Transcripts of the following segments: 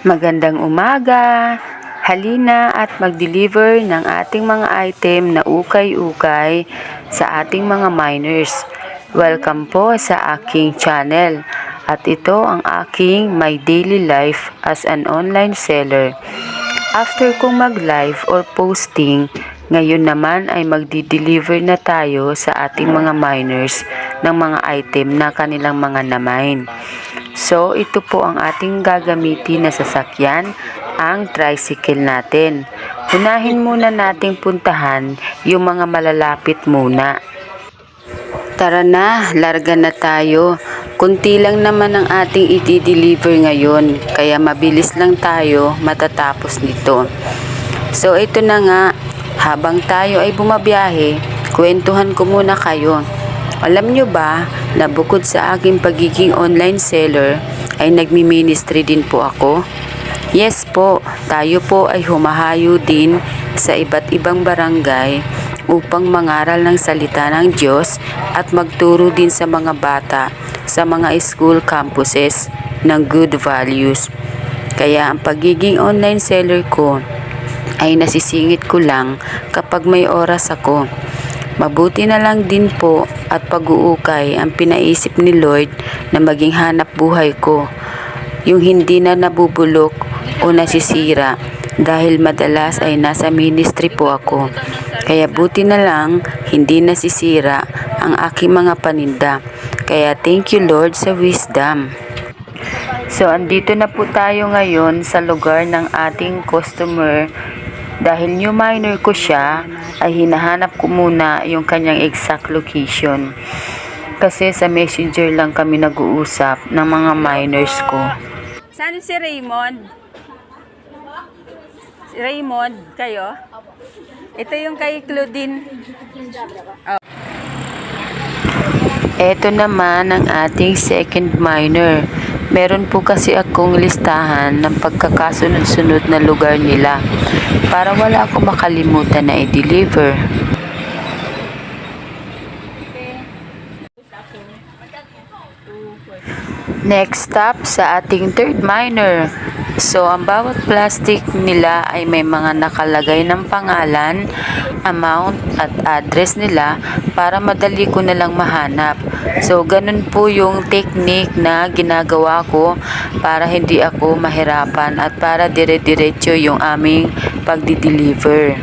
Magandang umaga! Halina at mag-deliver ng ating mga item na ukay-ukay sa ating mga miners. Welcome po sa aking channel. At ito ang aking my daily life as an online seller. After kong mag-live or posting, ngayon naman ay magdi-deliver na tayo sa ating mga miners ng mga item na kanilang mga namine. So, ito po ang ating gagamitin na sasakyan, ang tricycle natin. Unahin muna nating puntahan yung mga malalapit muna. Tara na, larga na tayo. Kunti lang naman ang ating i-deliver ngayon, kaya mabilis lang tayo matatapos nito. So ito na nga, habang tayo ay bumabiyahe, kwentuhan ko muna kayo. Alam nyo ba na bukod sa aking pagiging online seller, ay nagmi-ministry din po ako? Yes po, tayo po ay humahayo din sa iba't ibang barangay upang mangaral ng salita ng Diyos at magturo din sa mga bata sa mga school campuses ng good values. Kaya ang pagiging online seller ko ay nasisingit ko lang kapag may oras ako. Mabuti na lang din po at pag-uukay ang pinaisip ni Lord na maging hanap buhay ko. Yung hindi na nabubulok o nasisira dahil madalas ay nasa ministry po ako. Kaya buti na lang hindi nasisira ang aking mga paninda. Kaya thank you Lord sa wisdom. So, andito na po tayo ngayon sa lugar ng ating customer. Dahil new miner ko siya, ay hinahanap ko muna yung kanyang exact location. Kasi sa messenger lang kami nag-uusap ng mga miners ko. Saan si Raymond? Si Raymond, kayo? Ito yung kay Claudine. Ito naman ang ating second miner. Meron po kasi akong listahan ng pagkakasunod-sunod na lugar nila para wala akong makalimutan na i-deliver. Next stop sa ating third miner. So, ang bawat plastic nila ay may mga nakalagay ng pangalan, amount at address nila para madali ko na lang mahanap. So, ganun po yung technique na ginagawa ko para hindi ako mahirapan at para dire-diretso yung aming pagdi-deliver.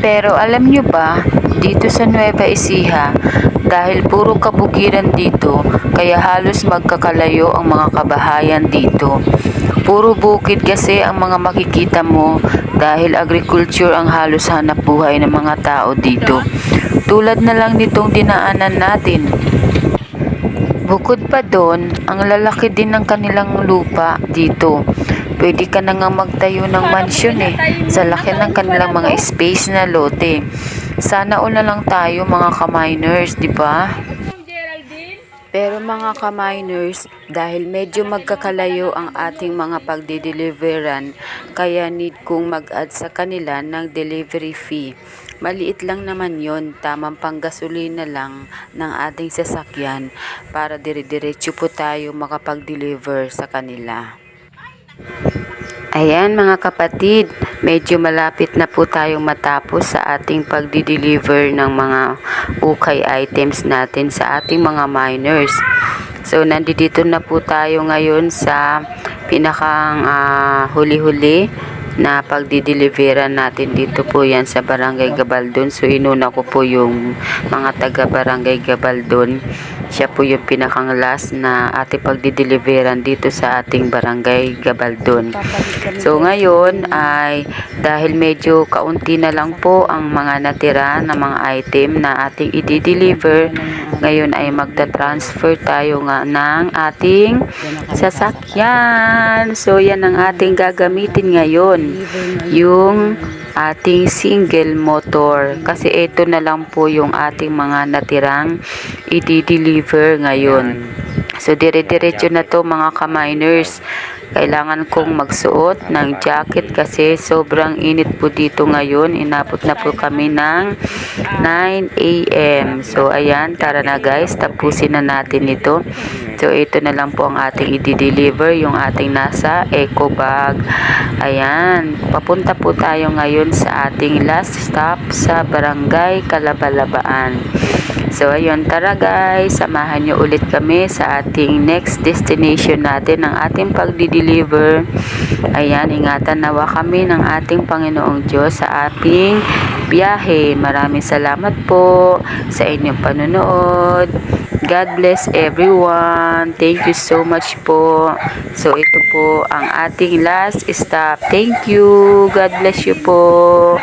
Pero alam nyo ba, dito sa Nueva Ecija, dahil puro kabukiran dito, kaya halos magkakalayo ang mga kabahayan dito. Puro bukid kasi ang mga makikita mo dahil agriculture ang halos hanap buhay ng mga tao dito. Tulad na lang nitong dinaanan natin. Bukod pa doon, ang lalaki din ng kanilang lupa dito. Pwede ka na nga magtayo ng mansyon eh, sa laki ng kanilang mga space na lote. Sana all na lang tayo mga ka-miners, di ba? Pero mga ka-miners, dahil medyo magkakalayo ang ating mga pagdideliveran, kaya need kong mag-add sa kanila ng delivery fee. Maliit lang naman yon, tamang panggasolina lang ng ating sasakyan para dire-diretso po tayo makapag-deliver sa kanila. Ayan mga kapatid, medyo malapit na po tayong matapos sa ating pagdi-deliver ng mga ukay items natin sa ating mga miners. So nandito na po tayo ngayon sa pinakang ah, huli-huli na pagdi-deliveran natin dito po yan sa Barangay Gabaldon. So inuna ko po yung mga taga Barangay Gabaldon. Siya po yung pinakang last na ating pagdi-deliveran dito sa ating Barangay Gabaldon. So ngayon ay dahil medyo kaunti na lang po ang mga natira na mga item na ating i-deliver, ngayon ay magta-transfer tayo nga ng ating sasakyan. So yan ang ating gagamitin ngayon, yung ating single motor kasi ito na lang po yung ating mga natirang i-deliver ngayon. So, dire-diretso na to mga ka-miners. Kailangan kong magsuot ng jacket kasi sobrang init po dito ngayon. Inabot na po kami ng 9 a.m. So, ayan, tara na guys, tapusin na natin ito. So, ito na lang po ang ating i-deliver, yung ating nasa eco bag. Ayan, papunta po tayo ngayon sa ating last stop sa Barangay Calabalabaan. So, ayun, tara guys, samahan nyo ulit kami sa ating next destination natin ng ating pagdi-deliver. Ayan, ingatan nawa kami ng ating Panginoong Diyos sa ating biyahe. Maraming salamat po sa inyong panonood. God bless everyone. Thank you so much po. So, ito po ang ating last stop. Thank you. God bless you po.